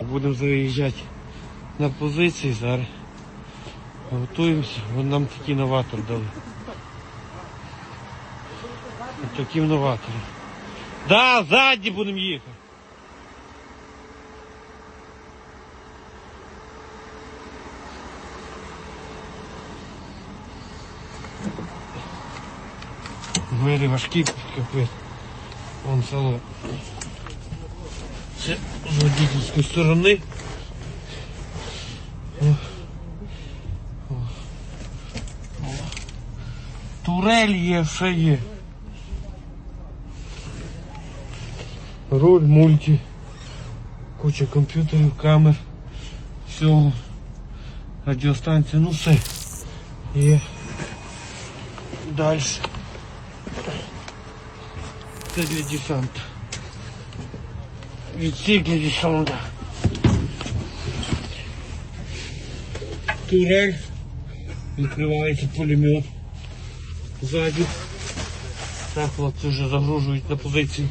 Будемо заїжджати на позиції зараз. Готуємося. Вон нам такий новатор дали. Такі новатори. Да, ззаді будемо їхати. Двері важкі, капець. Вон село. Це з водительської сторони. О. О. О. Турель є, все є. Руль, мульті, куча комп'ютерів, камер, всього. Радіостанція, ну все. Є. Далі. Це для десанта. Відсік для десанта. Турель. Відкривається пулемет. Ззаді. Так, хлопці вже загружують на позиції.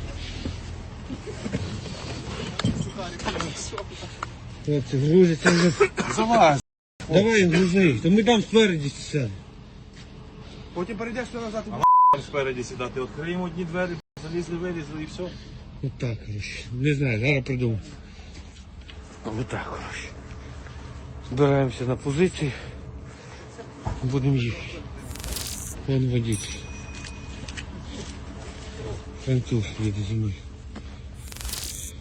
Хлопці, грузяться вже. Залазь. Давай, грузи. То ми там спереді сядемо. Потім перейдеш туди назад. Спереді сідати. Відкриємо одні двері, залізли, вилізли і все. Вот так, короче. Не знаю, зараз придумаю. Вот так, короче. Збираємося на позиції. Будемо їхати. Вон водитель. Француз їде зі мною.